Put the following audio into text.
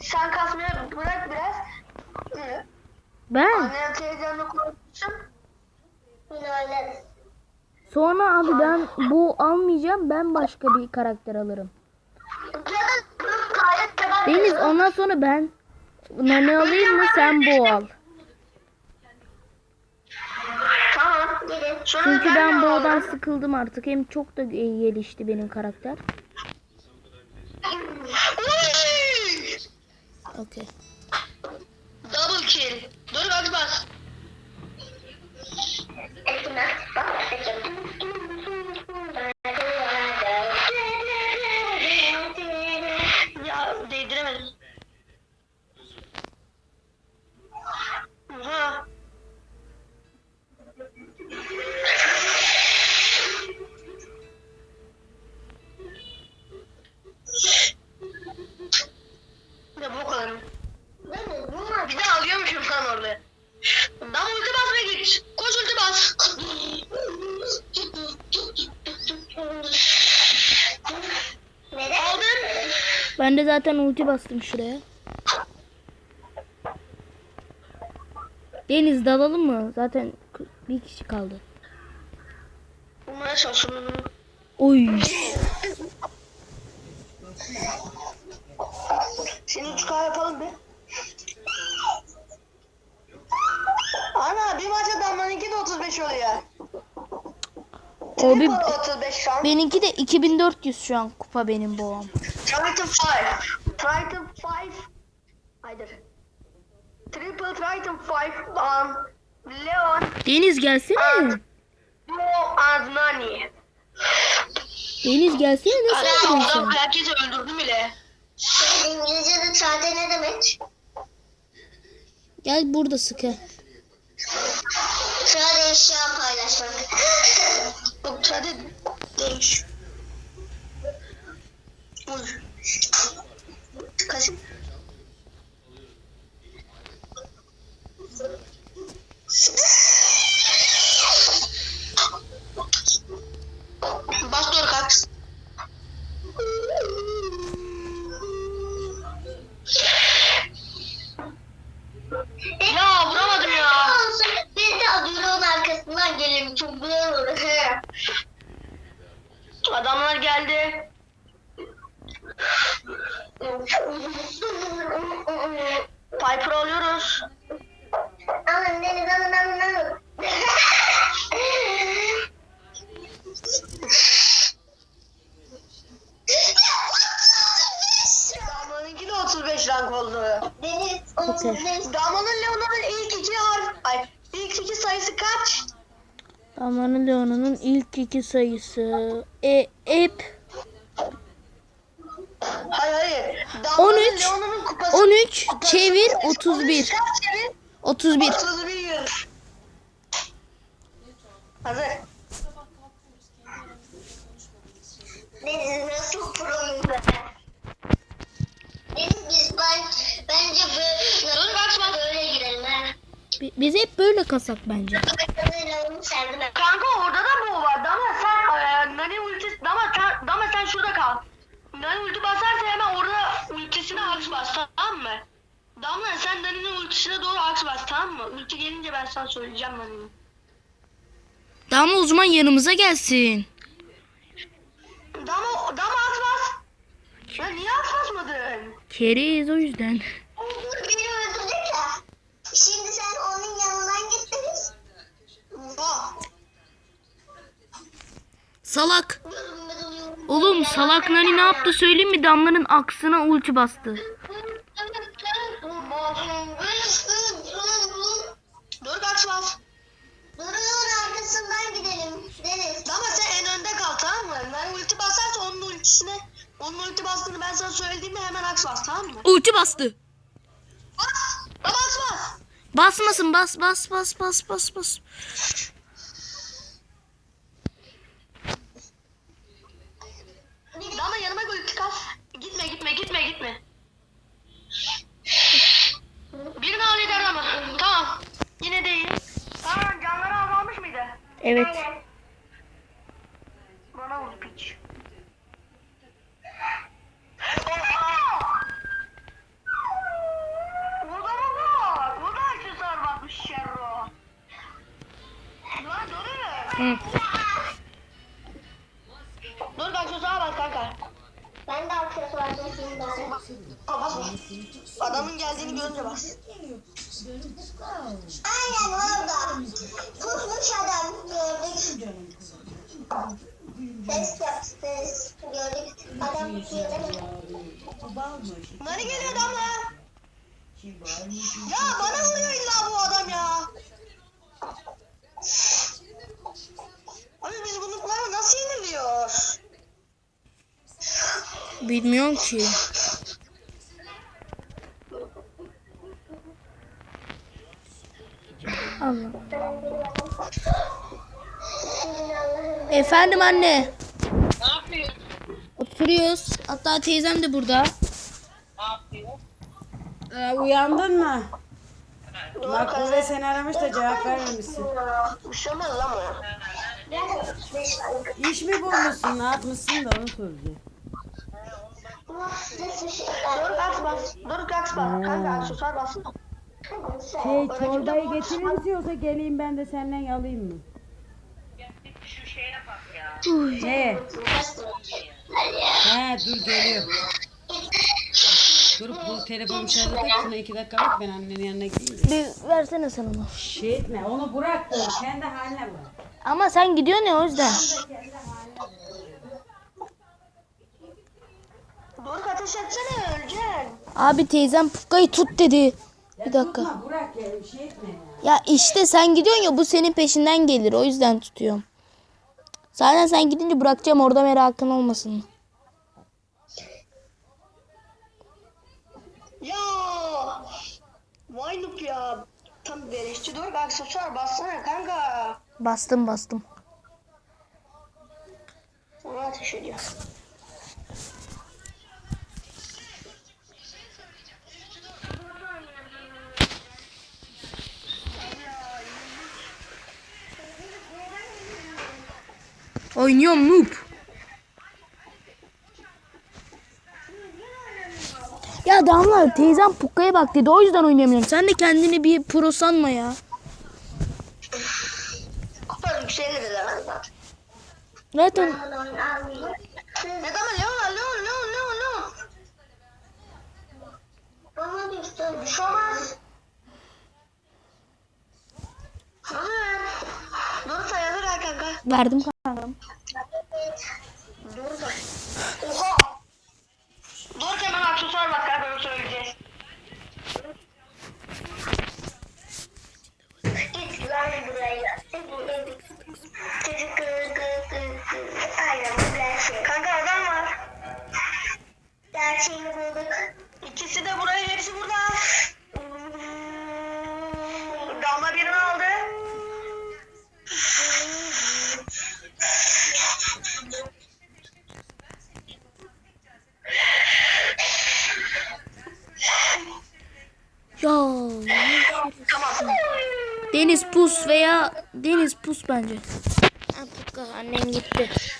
Sen kasmayı bırak biraz. Ben. Annem teyzemle konuşsun. Yine hallederiz. Sonra abi ben bu almayacağım. Ben başka bir karakter alırım. Deniz ondan sonra ben Nani alayım mı sen bu al. Tamam Çünkü ben boğadan alalım. sıkıldım artık. Hem çok da gelişti benim karakter. Okey. Double kill. Dur bak bak. Ya değdiremedim. Oha. Ya bu kadar. Bir de alıyormuşum lan orada. Dam ulti basmaya git. Koş ulti bas. Aldın. Ben de zaten ulti bastım şuraya. Deniz dalalım mı? Zaten bir kişi kaldı. Bulmaya çalışıyorum. Oy. Seni 3K yapalım be. Ana bir maça damlanınki de 35 oluyor. O bir, Triple 35 şu an. benimki de 2400 şu an kupa benim boğam. Triton 5. Triton 5. Hayır. Triple Triton 5 um, Leon, Deniz gelsene. Duo and Nani. Deniz gelsene nasıl Adam herkesi öldürdü bile. İngilizce'de sade ne demek? Gel burada sıkı. Sade eşya paylaşmak. Yok sade değilmiş. Uy. Kaçın. Bas dur kalk. Ya vuramadım ya. Ben de Adur'un arkasından gelirim. Çok güzel olur. He. Adamlar geldi. Piper alıyoruz. Alın deniz alın alın alın. Damanınki de 35 rank oldu. Deniz. Damanın Leona'nın ilk iki harf, ay ilk iki sayısı kaç? Amanın Leon'un ilk iki sayısı. E, ep. Hayır hayır. Damanın 13, Leona'nın kupası. 13 kupası- çevir 13 31. kaç çevir? 31. 31. Hazır. Deniz nasıl proyum ben? Deniz biz ben bence böyle Dur bakma. böyle girelim ha. Bi- Biz hep böyle kasak bence. Onu. Kanka orada da bu var. Dama sen e, Nani ultisi Dama sen, Dama sen şurada kal. Nani ulti basarsa hemen orada ultisine aks bas tamam mı? Damla sen Nani'nin ultisine doğru aks bas tamam mı? Ulti gelince ben sana söyleyeceğim Nani'nin. Dama o zaman yanımıza gelsin. Dama, Dama aks bas. Ya niye aks basmadın? Keriz o yüzden. Beni öldürecek ya. Şimdi sen onun yanından git Deniz. Oh. Salak. Oğlum salak Nani ne yaptı söyleyeyim mi? Damlanın aksına ulti bastı. Dur bas. Durun arkasından gidelim. Deniz. Dama sen en önde kal tamam mı? Nani ulti basarsa onun ultisine onun ulti bastığını ben sana söylediğimde hemen aks bas tamam mı? Ulti bastı. Bas. Aks bas. Basmasın bas bas bas bas bas bas. Evet. Bana vur piç. Hı. Dur ben çocuğa bak kanka. Ben de aksesuar seçeyim ben. Adamın geldiğini görünce bak. Aynen orada. Pusmuş adam gördük. Ses yaptı. Gördük. Adam gördük. Nani geliyor damla. Ya bana vuruyor illa bu adam ya. Abi biz bunlara nasıl yeniliyor? Bilmiyorum ki. Allah. Efendim anne. Ne yapıyor? Oturuyoruz. Hatta teyzem de burada. Ne yapıyor? Ee, uyandın mı? Makbule seni aramış da cevap vermemişsin. Üşümez lan bu. İş mi bulmuşsun? Ne yapmışsın da onu soracağım. Dur bas. Dur kaks bas. Kanka aksesuar bassana. Şey çorbayı getirir misin yoksa geleyim ben de senden alayım mı? Şu şeye bak ya. Ne? He dur geliyor. Dur bu telefonu şarjı tak şuna iki dakika bak ben annenin yanına gideyim. Bir versene sen onu. Şey etme onu bırak da kendi haline bırak. Ama sen gidiyorsun ya o yüzden. Dur ateş etsene öleceksin. Abi teyzem pukkayı tut dedi. Bir dakika. Tutma bırak ya bir şey etme ya. Ya işte sen gidiyorsun ya bu senin peşinden gelir. O yüzden tutuyorum. Zaten sen gidince bırakacağım orada merakın olmasın. Ya. Vay noob ya. Tam beleşçi dur aksesuar bassana kanka. Bastım bastım. Sana ateş ediyor. Oynuyorum noob. Ya Damla teyzem pukkaya bak dedi o yüzden oynayamıyorum. Sen de kendini bir pro sanma ya. Kupa yükselir de ben zaten. Zaten Ne zaman Leon Leon Leon Leon Leon. Bana düştü. Bir şey olmaz. Dur. Sayılır ha kanka. verdim kankam. Mm -hmm. Deniz pus veya Deniz pus bence. Annem gitti.